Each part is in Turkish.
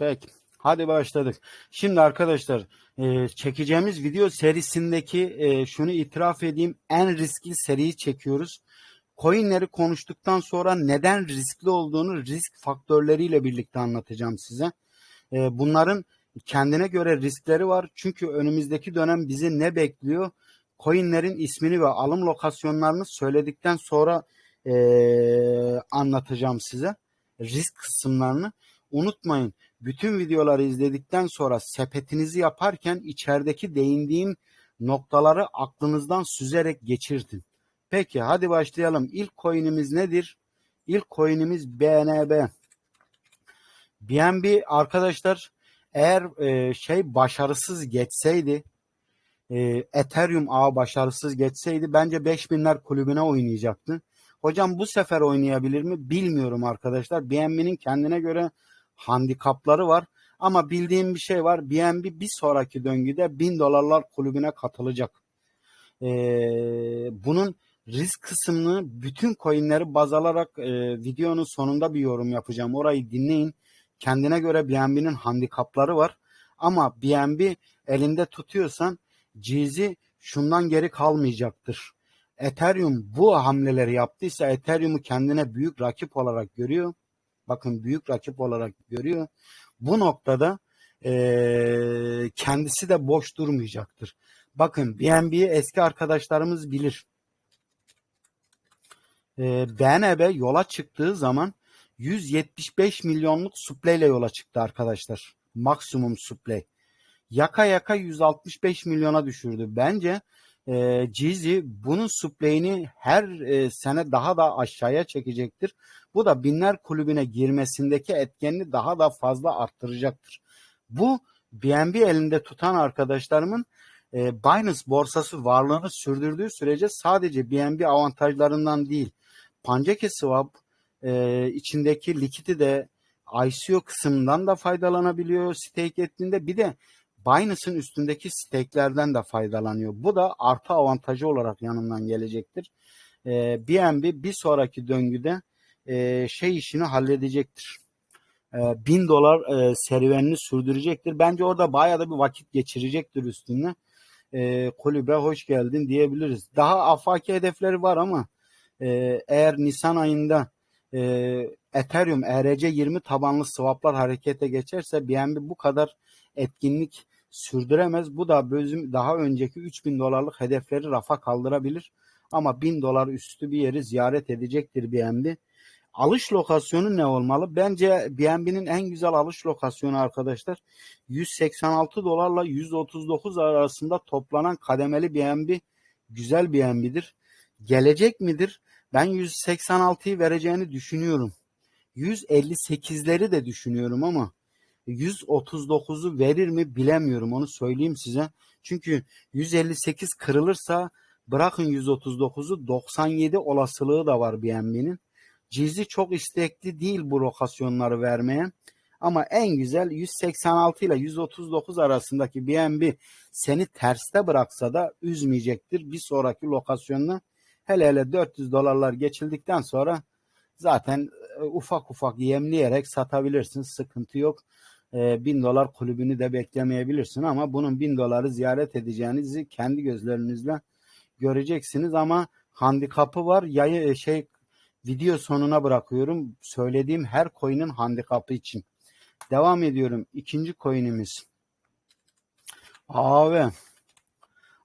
Peki. Hadi başladık. Şimdi arkadaşlar e, çekeceğimiz video serisindeki e, şunu itiraf edeyim en riskli seriyi çekiyoruz. Coinleri konuştuktan sonra neden riskli olduğunu risk faktörleriyle birlikte anlatacağım size. E, bunların kendine göre riskleri var. Çünkü önümüzdeki dönem bizi ne bekliyor? Coinlerin ismini ve alım lokasyonlarını söyledikten sonra e, anlatacağım size. Risk kısımlarını. Unutmayın bütün videoları izledikten sonra sepetinizi yaparken içerideki değindiğim noktaları aklınızdan süzerek geçirtin. Peki hadi başlayalım. İlk coin'imiz nedir? İlk coin'imiz BNB. BNB arkadaşlar eğer e, şey başarısız geçseydi e, Ethereum ağı başarısız geçseydi bence 5000'ler kulübüne oynayacaktı. Hocam bu sefer oynayabilir mi? Bilmiyorum arkadaşlar. BNB'nin kendine göre handikapları var. Ama bildiğim bir şey var. BNB bir sonraki döngüde 1000 dolarlar kulübüne katılacak. Ee, bunun risk kısmını bütün coinleri baz alarak e, videonun sonunda bir yorum yapacağım. Orayı dinleyin. Kendine göre BNB'nin handikapları var. Ama BNB elinde tutuyorsan GZ şundan geri kalmayacaktır. Ethereum bu hamleleri yaptıysa Ethereum'u kendine büyük rakip olarak görüyor bakın büyük rakip olarak görüyor. Bu noktada e, kendisi de boş durmayacaktır. Bakın BNB'yi eski arkadaşlarımız bilir. E, BNB yola çıktığı zaman 175 milyonluk suple ile yola çıktı arkadaşlar. Maksimum suple. Yaka yaka 165 milyona düşürdü. Bence e, Jeezy bunun supply'ini her e, sene daha da aşağıya çekecektir. Bu da binler kulübüne girmesindeki etkenini daha da fazla arttıracaktır. Bu BNB elinde tutan arkadaşlarımın e, Binance borsası varlığını sürdürdüğü sürece sadece BNB avantajlarından değil, PancakeSwap e, içindeki likiti de ICO kısmından da faydalanabiliyor stake ettiğinde. Bir de Binance'ın üstündeki stake'lerden de faydalanıyor. Bu da artı avantajı olarak yanından gelecektir. E, BNB bir sonraki döngüde e, şey işini halledecektir. E, bin dolar e, serüvenini sürdürecektir. Bence orada bayağı da bir vakit geçirecektir üstünde. E, kulübe hoş geldin diyebiliriz. Daha afaki hedefleri var ama e, eğer Nisan ayında e, Ethereum ERC20 tabanlı swaplar harekete geçerse BNB bu kadar etkinlik sürdüremez. Bu da bözüm daha önceki 3000 dolarlık hedefleri rafa kaldırabilir. Ama 1000 dolar üstü bir yeri ziyaret edecektir BNB. Alış lokasyonu ne olmalı? Bence BNB'nin en güzel alış lokasyonu arkadaşlar 186 dolarla 139 arasında toplanan kademeli BNB güzel BNB'dir. Gelecek midir? Ben 186'yı vereceğini düşünüyorum. 158'leri de düşünüyorum ama 139'u verir mi bilemiyorum onu söyleyeyim size. Çünkü 158 kırılırsa bırakın 139'u 97 olasılığı da var BNB'nin. Cizli çok istekli değil bu lokasyonları vermeye. Ama en güzel 186 ile 139 arasındaki BNB seni terste bıraksa da üzmeyecektir. Bir sonraki lokasyonunu hele hele 400 dolarlar geçildikten sonra zaten e, ufak ufak yemleyerek satabilirsin. Sıkıntı yok. 1000 e, dolar kulübünü de beklemeyebilirsin ama bunun 1000 doları ziyaret edeceğinizi kendi gözlerinizle göreceksiniz ama handikapı var. Yayı e, şey video sonuna bırakıyorum. Söylediğim her coin'in handikapı için. Devam ediyorum. İkinci coin'imiz. AV.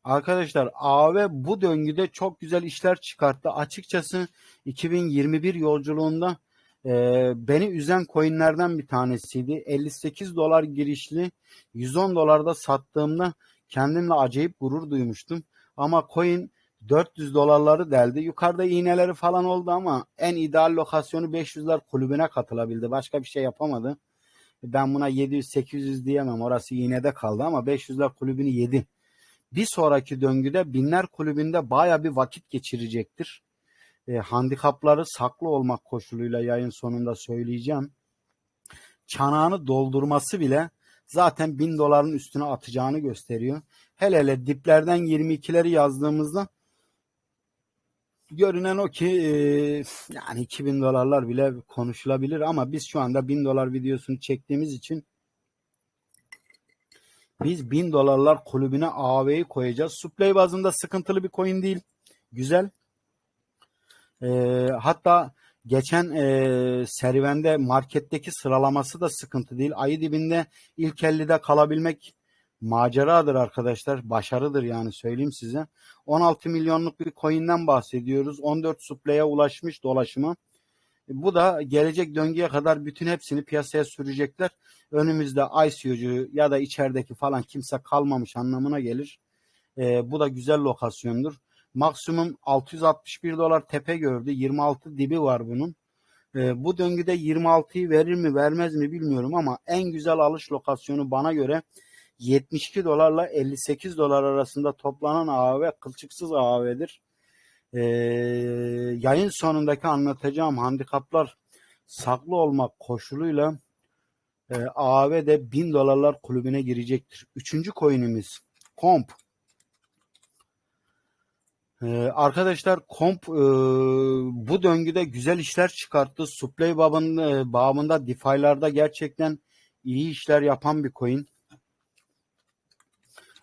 Arkadaşlar AV bu döngüde çok güzel işler çıkarttı. Açıkçası 2021 yolculuğunda e, beni üzen coinlerden bir tanesiydi. 58 dolar girişli 110 dolarda sattığımda kendimle acayip gurur duymuştum. Ama coin 400 dolarları deldi. Yukarıda iğneleri falan oldu ama en ideal lokasyonu 500'ler kulübüne katılabildi. Başka bir şey yapamadı. Ben buna 700-800 diyemem. Orası iğnede kaldı ama 500'ler kulübünü yedi. Bir sonraki döngüde binler kulübünde baya bir vakit geçirecektir. E, handikapları saklı olmak koşuluyla yayın sonunda söyleyeceğim. Çanağını doldurması bile zaten 1000 doların üstüne atacağını gösteriyor. Hele hele diplerden 22'leri yazdığımızda görünen o ki e, yani 2000 dolarlar bile konuşulabilir ama biz şu anda 1000 dolar videosunu çektiğimiz için Biz 1000 dolarlar kulübüne AV'yi koyacağız. Supply bazında sıkıntılı bir coin değil. Güzel. Ee, hatta geçen e, serüvende marketteki sıralaması da sıkıntı değil. Ayı dibinde ilk 50'de kalabilmek maceradır arkadaşlar. Başarıdır yani söyleyeyim size. 16 milyonluk bir coin'den bahsediyoruz. 14 supply'e ulaşmış dolaşımı. Bu da gelecek döngüye kadar bütün hepsini piyasaya sürecekler. Önümüzde ICO'cu ya da içerideki falan kimse kalmamış anlamına gelir. Ee, bu da güzel lokasyondur. Maksimum 661 dolar tepe gördü. 26 dibi var bunun. Ee, bu döngüde 26'yı verir mi vermez mi bilmiyorum ama en güzel alış lokasyonu bana göre 72 dolarla 58 dolar arasında toplanan AAV kılçıksız AAV'dir. Ee, yayın sonundaki anlatacağım handikaplar saklı olmak koşuluyla e, AAV de 1000 dolarlar kulübüne girecektir. Üçüncü coin'imiz Komp. Ee, arkadaşlar Komp e, bu döngüde güzel işler çıkarttı. Supply babında, bağımında DeFi'larda gerçekten iyi işler yapan bir coin.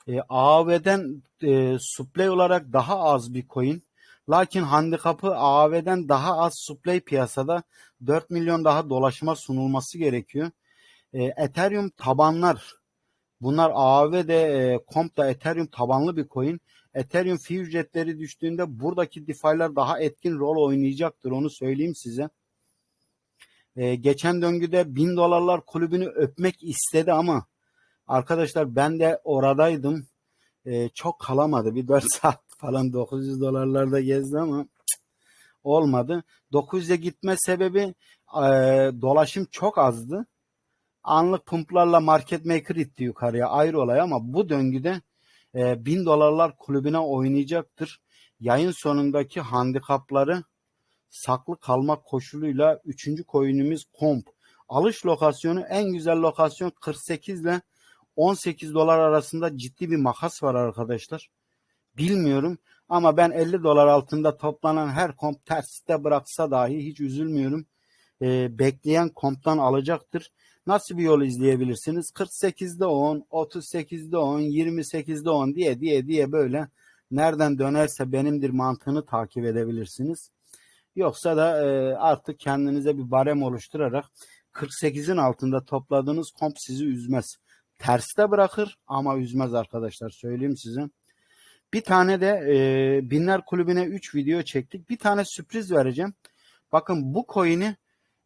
E, AAV'den e, supply olarak daha az bir coin. Lakin handikapı AAV'den daha az supply piyasada 4 milyon daha dolaşıma sunulması gerekiyor. E, Ethereum tabanlar bunlar AAV'de e, Comp da Ethereum tabanlı bir coin. Ethereum fee ücretleri düştüğünde buradaki DeFi'ler daha etkin rol oynayacaktır onu söyleyeyim size. E, geçen döngüde 1000 dolarlar kulübünü öpmek istedi ama arkadaşlar ben de oradaydım. E, çok kalamadı. Bir 4 saat falan 900 dolarlarda gezdi ama cık, olmadı. 900'e gitme sebebi e, dolaşım çok azdı. Anlık pumplarla market maker itti yukarıya ayrı olay ama bu döngüde e, 1000 dolarlar kulübüne oynayacaktır. Yayın sonundaki handikapları saklı kalmak koşuluyla 3. coin'imiz komp. Alış lokasyonu en güzel lokasyon 48 ile 18 dolar arasında ciddi bir makas var arkadaşlar. Bilmiyorum ama ben 50 dolar altında toplanan her komp terste bıraksa dahi hiç üzülmüyorum. Ee, bekleyen komptan alacaktır. Nasıl bir yol izleyebilirsiniz? 48'de 10, 38'de 10, 28'de 10 diye diye diye böyle nereden dönerse benimdir mantığını takip edebilirsiniz. Yoksa da e, artık kendinize bir barem oluşturarak 48'in altında topladığınız komp sizi üzmez. Terste bırakır ama üzmez arkadaşlar söyleyeyim size. Bir tane de e, Binler Kulübü'ne 3 video çektik. Bir tane sürpriz vereceğim. Bakın bu coin'i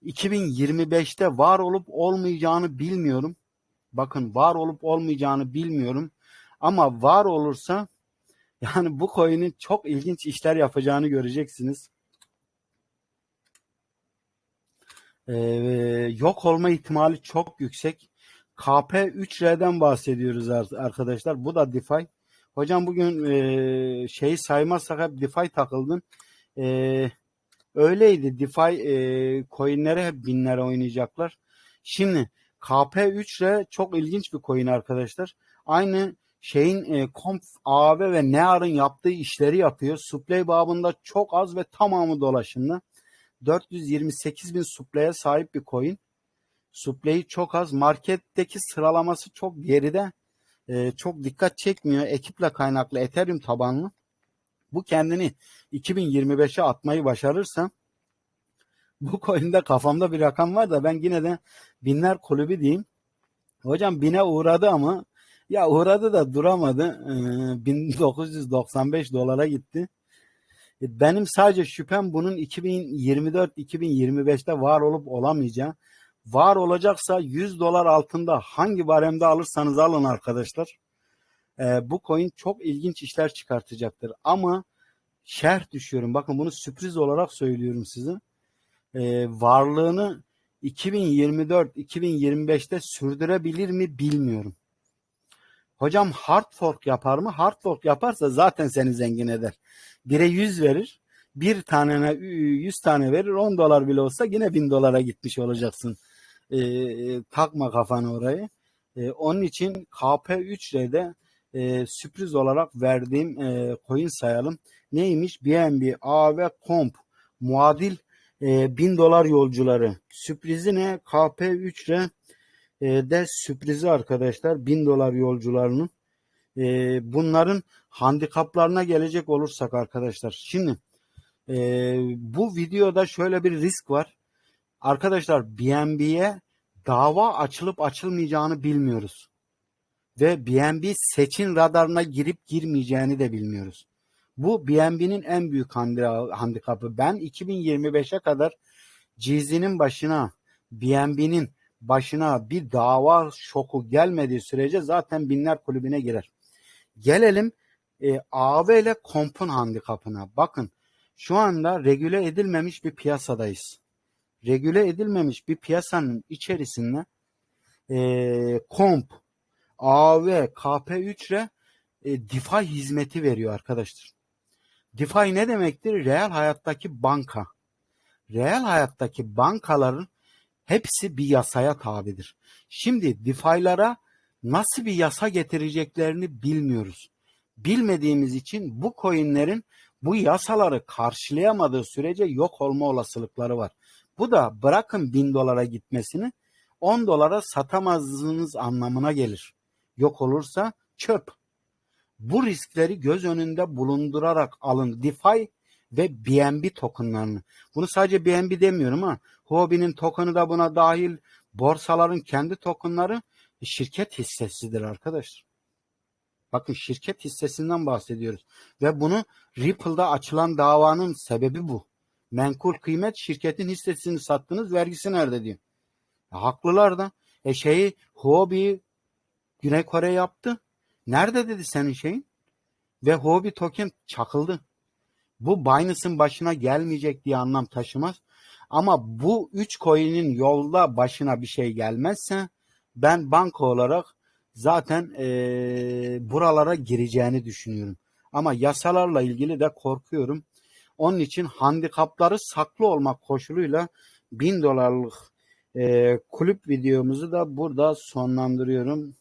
2025'te var olup olmayacağını bilmiyorum. Bakın var olup olmayacağını bilmiyorum. Ama var olursa yani bu coin'in çok ilginç işler yapacağını göreceksiniz. Ee, yok olma ihtimali çok yüksek. KP3R'den bahsediyoruz arkadaşlar. Bu da DeFi. Hocam bugün e, şeyi saymazsak hep DeFi takıldın. E, öyleydi. DeFi e, coinlere hep binlere oynayacaklar. Şimdi KP3R çok ilginç bir coin arkadaşlar. Aynı şeyin e, Conf AB ve Near'ın yaptığı işleri yapıyor. Supply babında çok az ve tamamı dolaşımlı. 428 bin supply'e sahip bir coin. Supply'i çok az. Marketteki sıralaması çok geride. Ee, çok dikkat çekmiyor. Ekiple kaynaklı Ethereum tabanlı. Bu kendini 2025'e atmayı başarırsa bu coin'de kafamda bir rakam var da ben yine de binler kulübü diyeyim. Hocam bine uğradı ama ya uğradı da duramadı. Ee, 1995 dolara gitti. E, benim sadece şüphem bunun 2024-2025'te var olup olamayacağı. Var olacaksa 100 dolar altında hangi baremde alırsanız alın arkadaşlar. Ee, bu coin çok ilginç işler çıkartacaktır. Ama şerh düşüyorum. Bakın bunu sürpriz olarak söylüyorum size. Ee, varlığını 2024-2025'te sürdürebilir mi bilmiyorum. Hocam hard fork yapar mı? Hard fork yaparsa zaten seni zengin eder. Bire 100 verir. Bir tanene 100 tane verir. 10 dolar bile olsa yine 1000 dolara gitmiş olacaksın. Ee, takma kafanı orayı. Ee, onun için KP3R'de e, sürpriz olarak verdiğim e, coin sayalım. Neymiş? BNB, A ve Comp muadil e, 1000 dolar yolcuları. Sürprizi ne? KP3R e, de sürprizi arkadaşlar 1000 dolar yolcularının. E, bunların handikaplarına gelecek olursak arkadaşlar. Şimdi e, bu videoda şöyle bir risk var. Arkadaşlar BNB'ye dava açılıp açılmayacağını bilmiyoruz. Ve BNB seçin radarına girip girmeyeceğini de bilmiyoruz. Bu BNB'nin en büyük handi- handikapı. Ben 2025'e kadar GZ'nin başına, BNB'nin başına bir dava şoku gelmediği sürece zaten binler kulübüne girer. Gelelim e, AV ile kompun handikapına. Bakın şu anda regüle edilmemiş bir piyasadayız. Regüle edilmemiş bir piyasanın içerisinde e, komp, AV, KP3 ile e, DeFi hizmeti veriyor arkadaşlar. DeFi ne demektir? Reel hayattaki banka. Reel hayattaki bankaların hepsi bir yasaya tabidir. Şimdi DeFi'lara nasıl bir yasa getireceklerini bilmiyoruz. Bilmediğimiz için bu coinlerin bu yasaları karşılayamadığı sürece yok olma olasılıkları var. Bu da bırakın 1000 dolara gitmesini 10 dolara satamazsınız anlamına gelir. Yok olursa çöp. Bu riskleri göz önünde bulundurarak alın DeFi ve BNB tokenlarını. Bunu sadece BNB demiyorum ha. Huobi'nin tokenı da buna dahil. Borsaların kendi tokenları şirket hissesidir arkadaşlar. Bakın şirket hissesinden bahsediyoruz. Ve bunu Ripple'da açılan davanın sebebi bu. Menkul kıymet şirketin hissesini sattınız vergisi nerede diyor. E, haklılar da. E şeyi Huobi'yi Güney Kore yaptı. Nerede dedi senin şeyin? Ve Huobi token çakıldı. Bu Binance'ın başına gelmeyecek diye anlam taşımaz. Ama bu üç coin'in yolda başına bir şey gelmezse ben banka olarak zaten eee, buralara gireceğini düşünüyorum. Ama yasalarla ilgili de korkuyorum. Onun için handikapları saklı olmak koşuluyla 1000 dolarlık eee, kulüp videomuzu da burada sonlandırıyorum.